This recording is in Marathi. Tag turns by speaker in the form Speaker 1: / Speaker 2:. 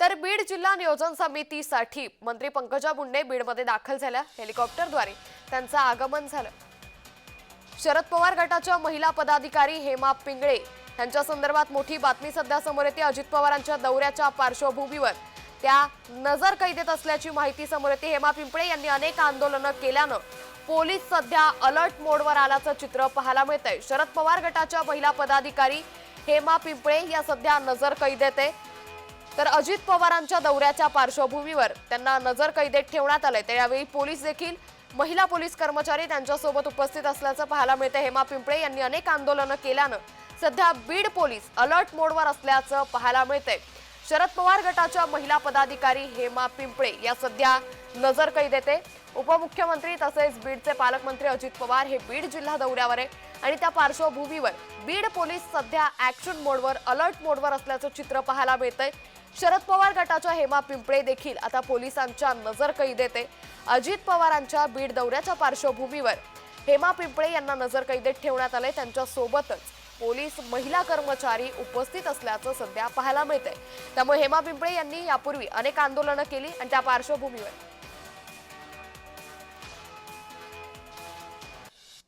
Speaker 1: तर बीड जिल्हा नियोजन समितीसाठी मंत्री पंकजा मुंडे बीडमध्ये दाखल झाल्या हेलिकॉप्टरद्वारे. त्यांचं आगमन झालं. शरद पवार गटाच्या महिला पदाधिकारी हेमा पिंगळे यांच्या संदर्भात मोठी बातमी सध्या समोर येते. अजित पवारांच्या दौऱ्याच्या पार्श्वभूमीवर. त्या नजर कैदेत असल्याची माहिती समोर येते. हेमा पिंपळे यांनी अनेक आंदोलनं केल्यानं पोलीस सध्या अलर्ट मोडवर आल्याचं चित्र पाहायला मिळतंय. शरद पवार गटाच्या महिला पदाधिकारी हेमा पिंपळे या सध्या नजर कैदेत आहे. तर अजित पवारांच्या दौऱ्याच्या पार्श्वभूमीवर त्यांना नजर कैदेत ठेवण्यात आलंय. तर यावेळी पोलीस देखील महिला पोलीस कर्मचारी त्यांच्यासोबत उपस्थित असल्याचं पाहायला मिळतं हेमा पिंपळे यांनी अनेक आंदोलनं केल्यानं सध्या बीड पोलीस अलर्ट मोडवर असल्याचं पाहायला मिळतंय. शरद पवार गटाच्या महिला पदाधिकारी हेमा पिंपळे या सध्या नजर कैदेत आहे. उपमुख्यमंत्री तसेच बीडचे पालकमंत्री अजित पवार हे बीड जिल्हा दौऱ्यावर आहे. आणि त्या पार्श्वभूमीवर बीड पोलीस सध्या ऍक्शन मोडवर अलर्ट मोडवर असल्याचं चित्र पाहायला मिळतंय. शरद पवार गटाच्या हेमा पिंपळे देखील आता पोलिसांच्या नजर कैदेत आहे अजित पवारांच्या बीड दौऱ्याच्या पार्श्वभूमीवर हेमा पिंपळे यांना नजर कैदेत ठेवण्यात आलंय. त्यांच्या सोबतच पोलीस महिला कर्मचारी उपस्थित असल्याचं सध्या पाहायला मिळतंय. त्यामुळे हेमा पिंपळे यांनी यापूर्वी अनेक आंदोलनं केली आणि त्या पार्श्वभूमीवर